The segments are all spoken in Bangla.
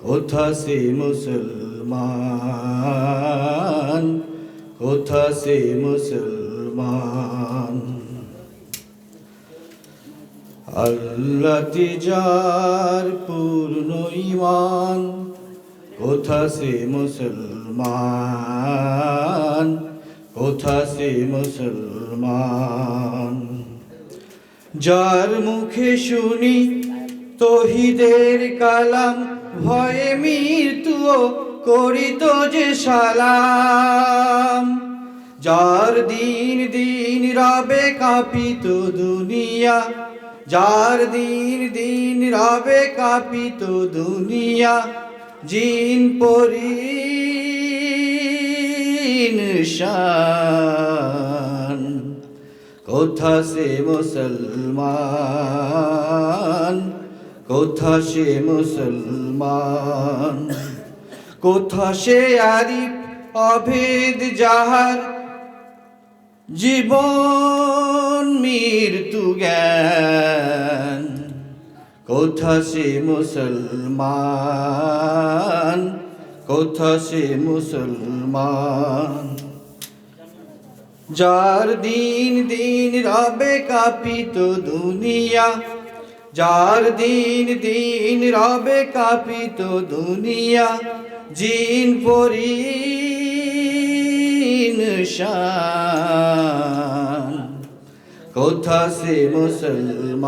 কোথা সে মুসলমান? কোথা সে মুসলমান? আল্লাহ যার পূর্ণ ইমান কোথা সে মুসলমান? কোথা সে মুসলমান? যার মুখে শুনি তহিদের কালাম ভয়ে মৃত্যুও করিত যে সালাম। যার দিন দিন রবে কাঁপিত দুনিয়া, যার দিন দিন রবে কাঁপিত দুনিয়া, জিন শান। কোথা সে মুসলমান? কোথা সে মুসলমান? কোথা সে আরিফ অভেদ যাহার জীবন মৃত্যু জ্ঞান? কোথা সে মুসলমান? কোথা সে মুসলমান? যার দিন দিন রবে কাপিত দুনিয়া যার দিন দিন রবে কাপিত দুনিয়া, জিন শান। কোথা সে মুসলমান?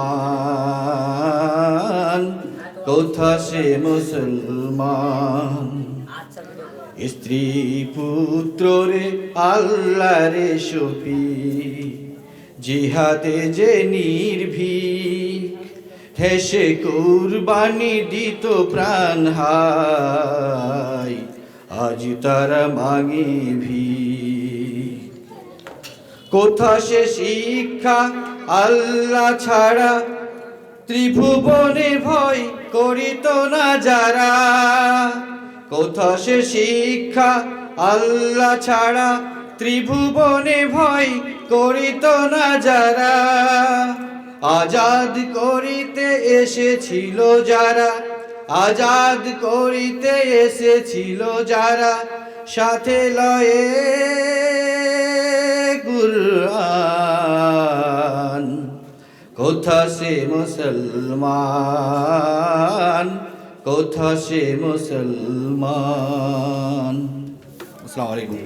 কোথা সে মুসলমান? স্ত্রী পুত্র রে আল্লাহ রে সফি, জিহাদে যে নির্ভীক হেসে কুরবানি দিত প্রাণ হাই আজ তারা মাগে ভি কোথা সে শিক্ষা আল্লাহ ছাড়া, ত্রিভুবনে ভয় করিত না যারা? কোথা সে শিক্ষা আল্লাহ ছাড়া, ত্রিভুবনে ভয় করিত না যারা? আজাদ করিতে এসেছিল যারা, আজাদ করিতে এসেছিল যারা, সাথে লয়ে কুরআন। কোথা সে মুসলমান? কোথা সে মুসলমান? আসসালামু আলাইকুম।